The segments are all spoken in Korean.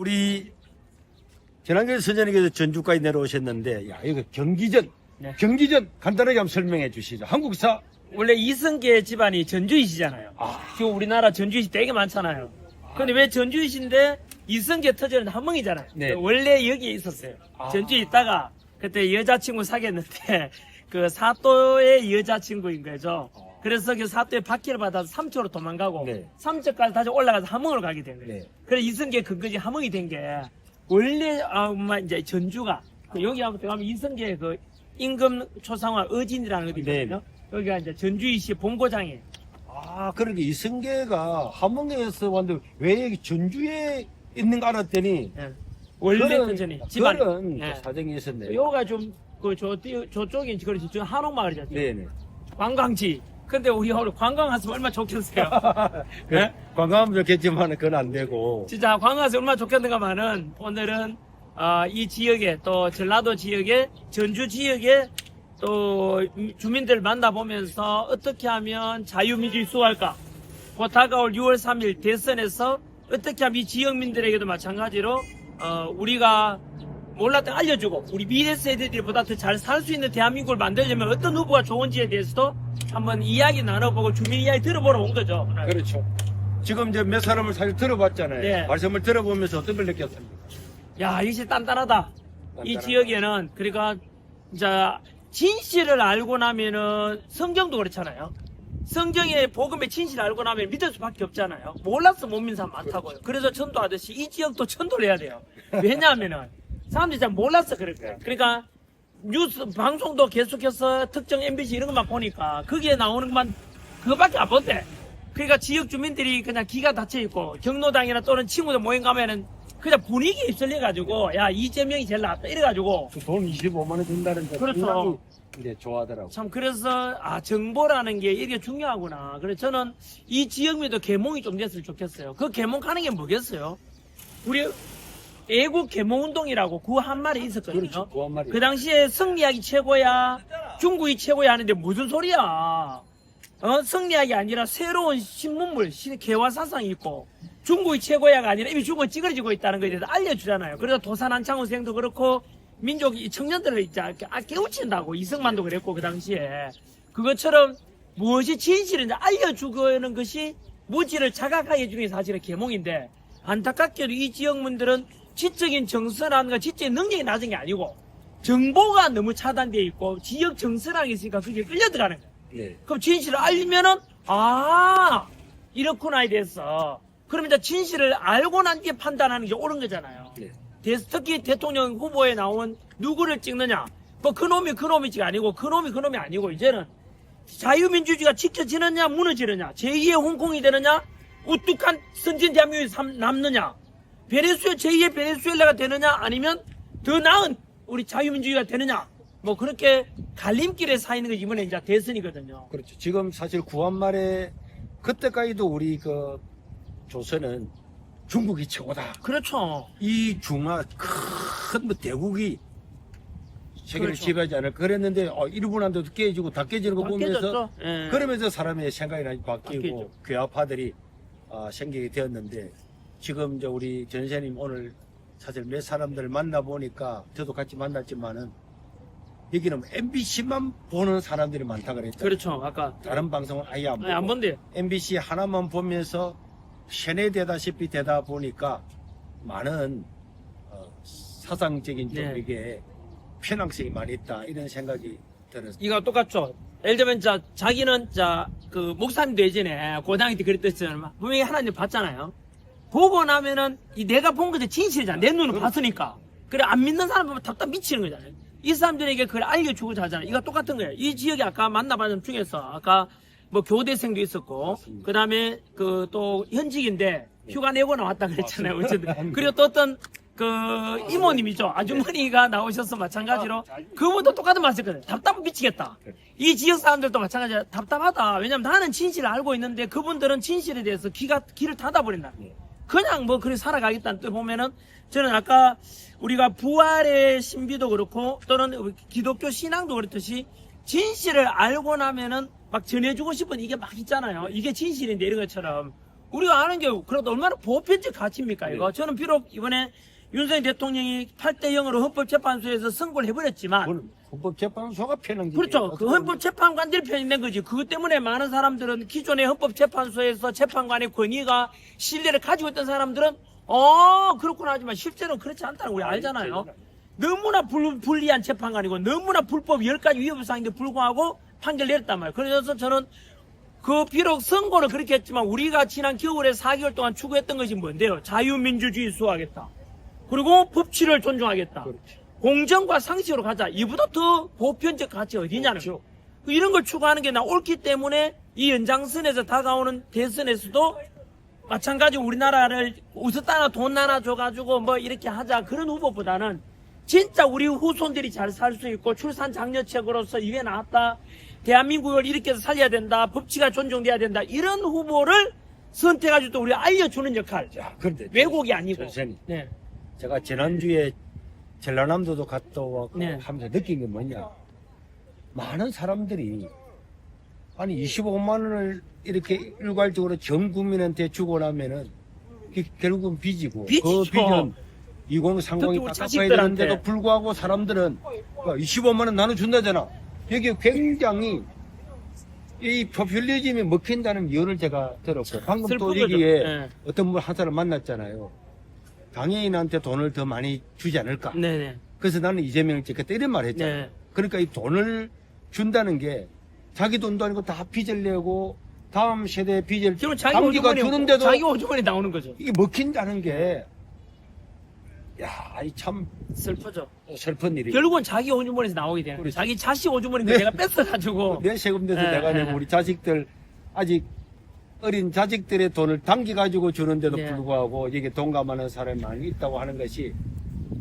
우리 전환길 선생님께서 전주까지 내려오셨는데, 야, 이거 경기전, 네. 경기전 간단하게 한번 설명해 주시죠. 한국사. 원래 이승계 집안이 전주이시잖아요. 지금 우리나라 전주이시 되게 많잖아요. 근데 왜 전주이시인데 이승계 터지는 함흥이잖아요. 네. 원래 여기에 있었어요. 아. 전주에 있다가 그때 여자친구 사귀었는데 그 사또의 여자친구인 거죠. 그래서 그 사또의 바퀴를 받아서 삼초로 도망가고 네. 삼초까지 다시 올라가서 함흥으로 가게 된 거예요. 네. 그래서 이승계 근거지 함흥이 된 게 원래 아마 이제 전주가 그 여기 한번 들어가면 이승계 그 임금 초상화 어진이라는 어디 네. 있거든요. 여기가 이제 전주이시 본고장이에요. 아, 그러게 이승계가 함흥에서 왔는데 왜 여기 전주에 있는 거 알았더니 예. 원래 그런- 컨전이 집안. 그런 예. 사정이 있었네요. 요가 좀그 저 저쪽이 그렇지 저 한옥마을이잖아요. 네네. 관광지. 근데 우리 오늘 관광 왔으면 얼마나 좋겠어요. 네? 관광하면 좋겠지만 그건 안 되고. 진짜 관광 왔으면 얼마나 좋겠는가만은 오늘은 아, 이 지역에 또 전라도 지역에 전주 지역에 또 주민들 만나보면서 어떻게 하면 자유민주주의 수호할까? 곧 다가올 6월 3일 대선에서 어떻게 하면 이 지역민들에게도 마찬가지로 어, 우리가 몰랐던 알려주고 우리 미래 세대들보다 더 잘 살 수 있는 대한민국을 만들려면 어떤 후보가 좋은지에 대해서도 한번 이야기 나눠보고 주민 이야기 들어보러 온 거죠. 오늘. 그렇죠. 지금 이제 몇 사람을 사실 들어봤잖아요. 네. 말씀을 들어보면서 어떤 걸 느꼈습니까? 야, 이것이 단단하다. 이 단단하다. 지역에는 그러니까 이제 진실을 알고 나면은 성경도 그렇잖아요. 성경의 복음의 진실을 알고 나면 믿을 수밖에 없잖아요. 몰라서 못 믿는 사람 많다고요. 그래서 전도하듯이 이 지역도 전도를 해야 돼요. 왜냐하면은 사람들이 잘 몰라서 그럴 거예요. 그러니까 뉴스 방송도 계속해서 특정 MBC 이런 것만 보니까 거기에 나오는 것만 그거밖에 안 본대. 그러니까 지역 주민들이 그냥 기가 닫혀 있고 경로당이나 또는 친구들 모임 가면은 그냥 분위기에 휩쓸려 가지고 야 이재명이 제일 낫다 이래 가지고 돈 25만 원 준다는 데 그렇죠. 상당히 이제 좋아하더라고. 참 그래서 아 정보라는 게 이게 중요하구나. 그래서 저는 이 지역민도 개몽이 좀 됐으면 좋겠어요. 그 개몽하는 게 뭐겠어요? 우리 애국 개몽 운동이라고 그 한 말이 있었거든요. 그렇죠. 그한 말이. 그 당시에 승리학이 최고야, 중국이 최고야 하는데 무슨 소리야? 어, 승리학이 아니라 새로운 신문물, 신- 개화 사상이 있고, 중국이 최고야가 아니라 이미 중국은 찌그러지고 있다는 것에 대해서 알려주잖아요. 그래서 도산 안창호 선생도 그렇고, 민족 이 청년들을 이제 아, 깨우친다고, 이승만도 그랬고, 그 당시에. 그것처럼 무엇이 진실인지 알려주는 것이 무지를 자각하게 해주는 게 사실은 계몽인데, 안타깝게도 이 지역민들은 지적인 정서라는가 지적인 능력이 낮은 게 아니고, 정보가 너무 차단되어 있고, 지역 정서라는 게 있으니까 그게 끌려 들어가는 거예요. 네. 그럼 진실을 알면은 아 이렇구나에 대해서 그럼 이제 진실을 알고 난 뒤에 판단하는 게 옳은 거잖아요. 네. 대- 특히 대통령 후보에 나온 누구를 찍느냐 뭐 그놈이 그놈이지가 아니고 그놈이 그놈이 아니고 이제는 자유민주주의가 지켜지느냐 무너지느냐 제2의 홍콩이 되느냐 우뚝한 선진 대한민국이 삼- 남느냐 베네수엘 제2의 베네수엘라가 되느냐 아니면 더 나은 우리 자유민주주의가 되느냐 뭐 그렇게 갈림길에 사 있는 게 이번에 이제 대선이거든요. 그렇죠. 지금 사실 구한 말에 그때까지도 우리 그 조선은 중국이 최고다. 그렇죠. 이 중화 큰 뭐 대국이 세계를 그렇죠. 지배하지 않을 그랬는데 어, 일본한테도 깨지고 다 깨지는 거 다 보면서. 예. 그러면서 사람의 생각이 많이 바뀌고 바뀌죠. 괴화파들이 아, 생기게 되었는데 지금 이제 우리 전세님 오늘 사실 몇 사람들을 만나 보니까 저도 같이 만났지만은 여기는 MBC만 보는 사람들이 많다 그랬죠. 그렇죠. 아까 다른 방송은 아예 안 보고 네, 안 본대요. MBC 하나만 보면서 세뇌되다시피 되다 보니까 많은 어, 사상적인 네. 쪽에게 편향성이 많이 있다 이런 생각이 들었어요. 이거 똑같죠. 예를 들면 자 자기는 자 그 목사님도 예전에 고등학교 때 그랬댔잖아요. 분명히 하나님 봤잖아요. 보고 나면은 이 내가 본 것이 진실이잖아. 내 눈으로 봤으니까. 그래 안 믿는 사람 보면 답답 미치는 거잖아요. 이 사람들에게 그걸 알려주고자 하잖아요. 이거 똑같은 거예요. 이 지역에 아까 만나봤는 사람 중에서 아까 뭐 교대생도 있었고. 그 다음에 그 또 현직인데 휴가 내고 나왔다 그랬잖아요. 어쨌든 그리고 또 어떤 그 이모님이죠. 아주머니가 나오셔서 마찬가지로 그분도 똑같은 말 했거든요. 답답 미치겠다. 이 지역 사람들도 마찬가지야. 답답하다. 왜냐면 나는 진실을 알고 있는데 그분들은 진실에 대해서 귀가 귀를 닫아버린다. 네. 그냥 뭐 그래 살아가겠다는 뜻 보면은 저는 아까 우리가 부활의 신비도 그렇고 또는 기독교 신앙도 그렇듯이 진실을 알고 나면은 막 전해주고 싶은 이게 막 있잖아요. 이게 진실인데 이런 것처럼 우리가 아는 게 그래도 얼마나 보편적 가치입니까 이거? 네. 저는 비록 이번에 윤석열 대통령이 8대 0으로 헌법재판소에서 선고를 해버렸지만 헌법재판소가 편한 그렇죠. 그 헌법재판관들이 편입된 거지. 그것 때문에 많은 사람들은 기존의 헌법재판소에서 재판관의 권위가 신뢰를 가지고 있던 사람들은 어 그렇구나 하지만 실제로는 그렇지 않다는 걸 우리 알잖아요. 너무나 불, 불리한 재판관이고 너무나 불법 10가지 위협 사항인데 불구하고 판결 내렸단 말이에요. 그래서 저는 그 비록 선고는 그렇게 했지만 우리가 지난 겨울에 4개월 동안 추구했던 것이 뭔데요? 자유민주주의 수호하겠다. 그리고 법치를 존중하겠다. 그렇지. 공정과 상식으로 가자. 이보다 더 보편적 가치 어디냐는 그렇죠. 거. 이런 걸 추구하는 게 나 옳기 때문에 이 연장선에서 다가오는 대선에서도 마찬가지로 우리나라를 웃었다나 돈 나눠줘가지고 뭐 이렇게 하자 그런 후보보다는 진짜 우리 후손들이 잘 살 수 있고 출산 장려책으로서 이게 나왔다. 대한민국을 이렇게 해서 살려야 된다. 법치가 존중돼야 된다. 이런 후보를 선택해가지고 또 우리 알려주는 역할. 자, 그런데 왜곡이 아니고. 선생님, 네. 제가 지난주에 전라남도도 갔다 와고 네. 하면서 느낀 게 뭐냐. 많은 사람들이 아니 25만 원을 이렇게 일괄적으로 전 국민한테 주고 나면은 그 결국은 빚이고 빚이죠. 그 빚은 20 상공이 특히 우리 깎아야 자식들한테. 되는데도 불구하고 사람들은 25만 원 나눠준다잖아. 여기 굉장히 이 포퓰리즘이 먹힌다는 이유를 제가 들었고 방금 또 슬픈 거죠. 여기에 네. 어떤 분 한 사람 만났잖아요. 장애인한테 돈을 더 많이 주지 않을까. 네네. 그래서 나는 이재명을 찍겠다 이런 말 했잖아 요. 네. 그러니까 이 돈을 준다는 게 자기 돈도 아니고 다 빚을 내고 다음 세대의 빚을 지금 자기 오주머니 주는데도 자기 오주머니 나오는 거죠. 이게 먹힌다는 게 야, 이참 슬프죠. 슬픈 일이. 결국은 자기 오주머니에서 나오게 되는 거예요. 그렇죠. 자기 자식 오주머니 네. 내가 뺏어가지고 내 세금 내서 네, 내가 네. 내고 우리 자식들 아직 어린 자식들의 돈을 당기 가지고 주는데도 네. 불구하고 이게 동감하는 사람이 많이 있다고 하는 것이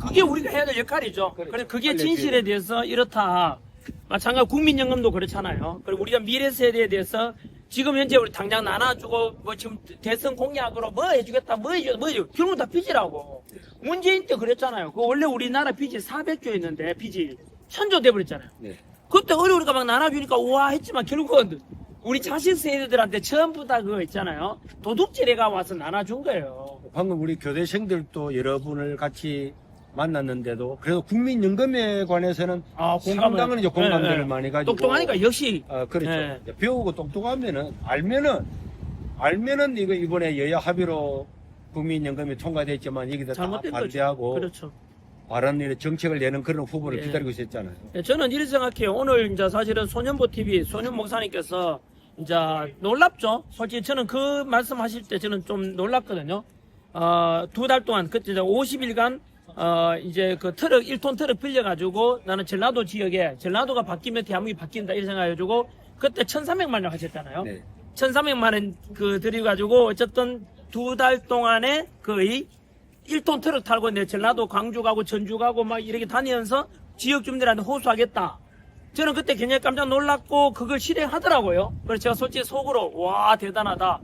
그게 우리가 해야 될 역할이죠. 그렇죠. 그래 그게 진실에 대해서 이렇다. 마찬가지로 국민연금도 그렇잖아요. 그리고 우리가 미래 세대에 대해서 지금 현재 우리 당장 나눠주고 뭐 지금 대선 공약으로 뭐 해주겠다 뭐 해주겠다 뭐 해주겠다 결국 다 빚이라고. 문재인 때 그랬잖아요. 그 원래 우리나라 빚이 400조였는데 빚이 천조 돼버렸잖아요. 네. 그때 어려우니까 막 나눠주니까 우와 했지만 결국은 우리 자식 세대들한테 전부 다 그거 있잖아요. 도둑질해가 와서 나눠준 거예요. 방금 우리 교대생들도 여러분을 같이 만났는데도 그래도 국민연금에 관해서는 아, 상당한 이제 공감대를 많이 가지고 똑똑하니까 역시 아, 그렇죠. 네. 배우고 똑똑하면은 알면은 알면은 이거 이번에 여야 합의로 국민연금이 통과됐지만 여기다 다. 반대하고 그렇죠. 바른 일에 정책을 내는 그런 후보를 예. 기다리고 있었잖아요. 예, 저는 이렇게 생각해요. 오늘 이제 사실은 소년보 TV 소년 목사님께서 이제 놀랍죠. 솔직히 저는 그 말씀하실 때 저는 좀 놀랐거든요. 어, 두 달 동안 그때 이제 50일간 어, 이제 그 트럭 1톤 트럭 빌려가지고 나는 전라도 지역에 전라도가 바뀌면 대한민국이 바뀐다 이런 생각해가지고 그때 1,300만 원 하셨잖아요. 네. 1,300만 원 그 드려가지고 어쨌든 두 달 동안에 거의 1톤 트럭 탈고 내 전라도 광주 가고 전주 가고 막 이렇게 다니면서 지역 주민들한테 호소하겠다. 저는 그때 굉장히 깜짝 놀랐고 그걸 실행하더라고요. 그래서 제가 솔직히 속으로 와 대단하다.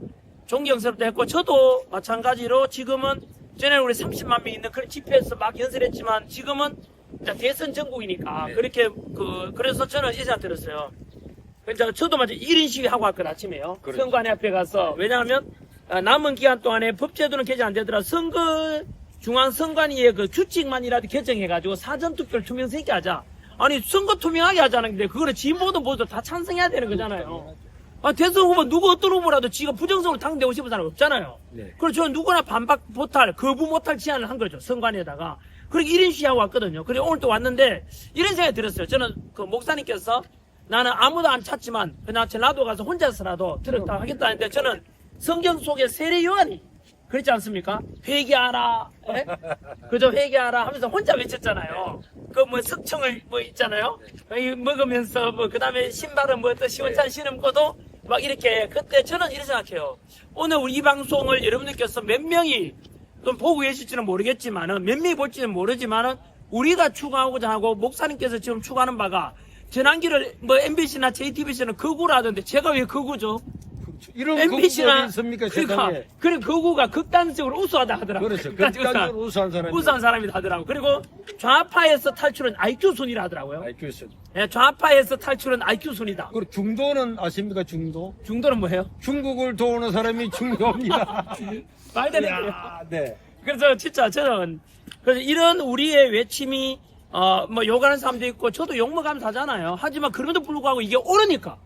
존경스럽다 했고 저도 마찬가지로 지금은 전에 우리 30만 명 있는 그런 집회에서 막 연설했지만 지금은 대선 전국이니까 네. 그렇게 그 그래서 저는 이 생각 들었어요. 그러니까 저도 마치 1인 시위 하고 왔거든 아침에요. 그렇죠. 선관위 앞에 가서 왜냐하면 어, 남은 기간 동안에 법제도는 개정 안 되더라 선거 중앙 선관위의 그 규칙만이라도 개정해가지고 사전 투표를 투명성 있게 하자. 아니 선거 투명하게 하자는데 그거를 진보도 보도 다 찬성해야 되는 거잖아요. 아, 대선 후보 누구 어떤 후보라도 지가 부정성으로 당되고 싶은 사람 없잖아요. 네. 그래서 저는 누구나 반박 못할, 거부 못할 제안을 한 거죠. 선관위에다가. 그렇게 1인 시하고 왔거든요. 그리고 오늘 또 왔는데 이런 생각이 들었어요. 저는 그 목사님께서 나는 아무도 안 찾지만 그냥 전라도 가서 혼자서라도 트럭 다 하겠다는데 저는 성경 속에 세례 요한이 그렇지 않습니까? 회개하라. 예? 그저 회개하라 하면서 혼자 외쳤잖아요. 그 뭐 석청을 뭐 있잖아요. 이 먹으면서 뭐 그다음에 신발은 뭐또 시원찮은 신음고도 막 이렇게 그때 저는 이렇게 생각해요. 오늘 우리 이 방송을 여러분들께서 몇 명이 또 보고 계실지는 모르겠지만은 몇 명이 볼지는 모르지만은 우리가 추구하고자 하고 목사님께서 지금 추구하는 바가 전환기를 뭐 MBC나 JTBC는 극우라 하던데 제가 왜 극우죠? 이런 MBC나 있습니까 그러니까 세상에? 그래 거구가 극단적으로 우수하다 하더라고. 그렇죠. 극단적으로 우수한 사람이 우수한 사람이다 하더라고. 그리고 좌파에서 탈출은 IQ 순위라 하더라고요. IQ 있어. 예, 좌파에서 탈출은 IQ 순위다. 그리고 중도는 아십니까 중도? 중도는 뭐예요? 중국을 도우는 사람이 중도입니다. 말대로 야, 네. 그래서 진짜 저는 그래서 이런 우리의 외침이 어 뭐 욕하는 사람도 있고 저도 욕 먹으면서 하잖아요. 하지만 그럼에도 불구하고 이게 옳으니까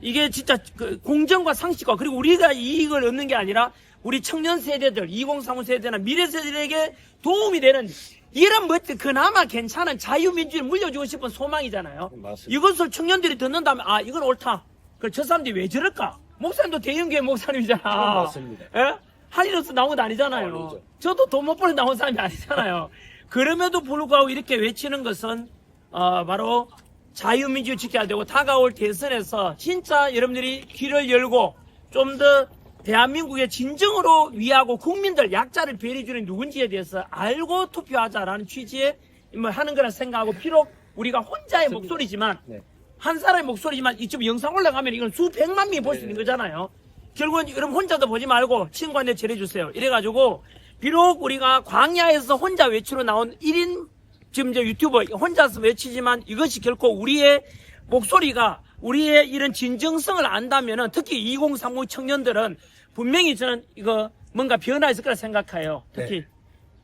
이게 진짜 그 공정과 상식과 그리고 우리가 이익을 얻는 게 아니라 우리 청년 세대들 2035 세대나 미래 세대에게 도움이 되는 이런 멋진 그나마 괜찮은 자유민주를 물려주고 싶은 소망이잖아요. 맞습니다. 이것을 청년들이 듣는다면 아 이건 옳다. 그저 사람들이 왜 저럴까? 목사님도 대형교회 목사님이잖아. 어, 맞습니다. 예? 할인으로서 나온 거 아니잖아요. 아니죠. 저도 돈 못 벌어 나온 사람이 아니잖아요. 그럼에도 불구하고 이렇게 외치는 것은 어, 바로 자유민주 지켜야 되고 다가올 대선에서 진짜 여러분들이 귀를 열고 좀 더 대한민국의 진정으로 위하고 국민들 약자를 배려주는 누군지에 대해서 알고 투표하자라는 취지에 뭐 하는 거라 생각하고 비록 우리가 혼자의 목소리지만 네. 한 사람의 목소리지만 이쯤 영상 올라가면 이건 수백만 명이 볼 수 있는 거잖아요. 결국은 여러분 혼자도 보지 말고 친구한테 전해주세요. 이래가지고 비록 우리가 광야에서 혼자 외치러 나온 1인 지금 이제 유튜버 혼자서 외치지만 이것이 결코 우리의 목소리가 우리의 이런 진정성을 안다면은 특히 2035 청년들은 분명히 저는 이거 뭔가 변화 있을 거라 생각해요. 특히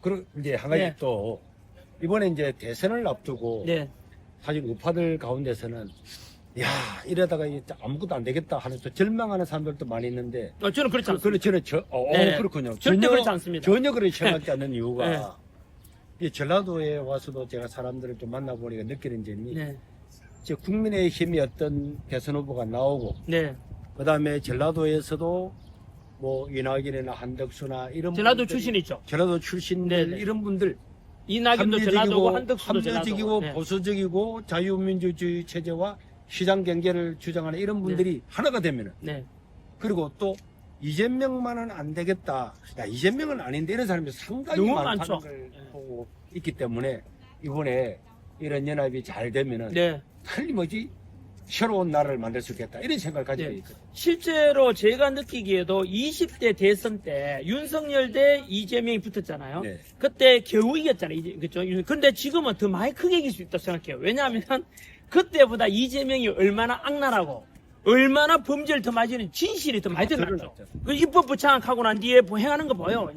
그리고 이제 한 가지 네. 또 이번에 이제 대선을 앞두고 네. 사실 우파들 가운데서는 야 이러다가 아무것도 안 되겠다 하는 또 절망하는 사람들도 많이 있는데 어, 저는 그렇지 그, 않습니다. 그래 저는 저, 어, 네. 그렇군요. 절대 그렇지 않습니다. 전혀 그렇게 생각하지 않는 이유가 네. 이 전라도에 와서도 제가 사람들을 좀 만나보니까 느끼는 점이 네. 저 국민의 힘이 어떤 대선 후보가 나오고 네. 그 다음에 전라도에서도 뭐 이낙연이나 한덕수나 이런 전라도 분들이 출신이죠. 전라도 출신들 네, 네. 이런 분들 이낙연도 전라도고 한덕수도 합리적이고 전라도. 네. 보수적이고 자유민주주의 체제와 시장 경제를 주장하는 이런 분들이 하나가 되면은 네. 그리고 또 이재명만은 안 되겠다. 야 이재명은 아닌데 이런 사람이 상당히 많다는 많죠. 걸 네. 있기 때문에 이번에 이런 연합이 잘 되면은 네. 틀림없이 새로운 나라를 만들 수 있겠다 이런 생각을 가지고 네. 있거든요. 실제로 제가 느끼기에도 20대 대선 때 윤석열 대 이재명이 붙었잖아요. 네. 그때 겨우 이겼잖아요. 이제, 그죠? 근데 지금은 더 많이 크게 이길 수 있다고 생각해요. 왜냐하면 그때보다 이재명이 얼마나 악랄하고 얼마나 범죄를 더 많이 지는 진실이 더 많이 드러났죠. 그 입법 부착하고 난 뒤에 행하는 거 보여.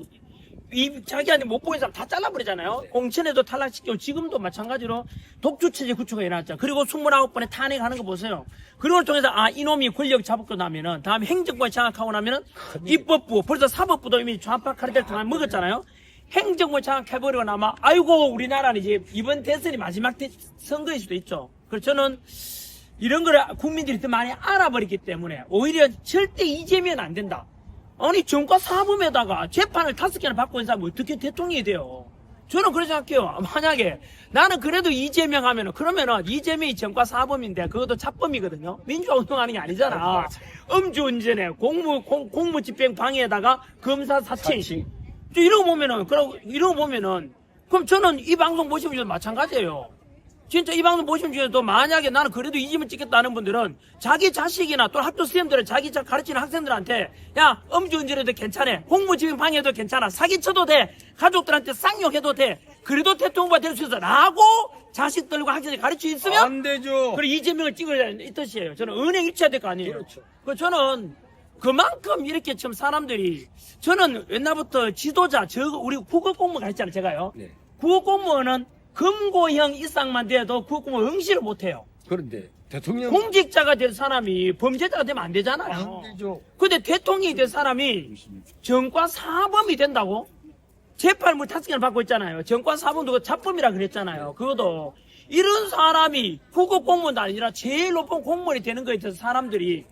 이 자기한테 못 보인 사람 다 잘라버리잖아요. 공천에도 탈락시키고 지금도 마찬가지로 독주체제 구축가 일어났죠. 그리고 29번에 탄핵하는 거 보세요. 그걸 통해서 아 이놈이 권력 잡고 나면은 다음에 행정부에 장악하고 나면은 입법부 벌써 사법부도 이미 좌파 카르텔 통한 먹었잖아요. 행정부 장악해버리고 나면 아이고 우리나라는 이제 이번 대선이 마지막 대- 선거일 수도 있죠. 그래서 저는 이런 걸 국민들이 더 많이 알아버리기 때문에 오히려 절대 이재명은 안 된다. 아니 정과 사범에다가 재판을 다섯 개나 받고 있는 사람이 어떻게 대통령이 돼요? 저는 그렇게 생각해요. 만약에 나는 그래도 이재명 하면은 그러면은 이재명이 정과 사범인데 그것도 잡범이거든요. 민주화 운동하는 게 아니잖아. 음주운전에 공무 공, 공무집행 방해에다가 검사 사칭. 사칭. 저 이러고 보면은 그러고 이러고 보면은 그럼 저는 이 방송 보시면 마찬가지예요. 진짜 이 방송 보시면 중에도 만약에 나는 그래도 이 집을 찍겠다는 분들은 자기 자식이나 또 학교 선생님들은 자기 자- 가르치는 학생들한테 야 음주 운전해도 괜찮아 공무 집행 방해도 괜찮아 사기쳐도 돼 가족들한테 쌍욕해도 돼 그래도 대통령가 될수 있어 라고 자식들과 학생들이 가르쳐 있으면 안 되죠. 그래 이재명을 찍어야 이 뜻이에요. 저는 은행 일치해야 될 거 아니에요. 그렇죠. 그 저는 그만큼 이렇게 좀 사람들이 저는 옛날부터 지도자 저 우리 국어 공무원 가르쳤잖아요. 제가요. 네. 국어 공무원은 금고형 이상만 돼도 공무원 응시를 못 해요. 그런데 대통령 공직자가 된 사람이 범죄자가 되면 안 되잖아요. 안 되죠. 근데 대통령이 된 사람이 정과 사범이 된다고? 재판을 다섯 개를 받고 있잖아요. 정과 사범도 그 잡범이라 그랬잖아요. 그것도 이런 사람이 국어 공무원도 아니라 제일 높은 공무원이 되는 거에 대해서 사람들이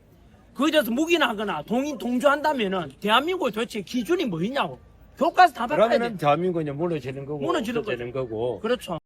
그에 대해서 묵인하거나 동의 동조한다면은 대한민국의 도대체 기준이 뭐있냐고 교과서 다 바꿔야 돼. 그러면은 대한민국이 무너지는 거고 무너지는 없어지는 거고 그렇죠.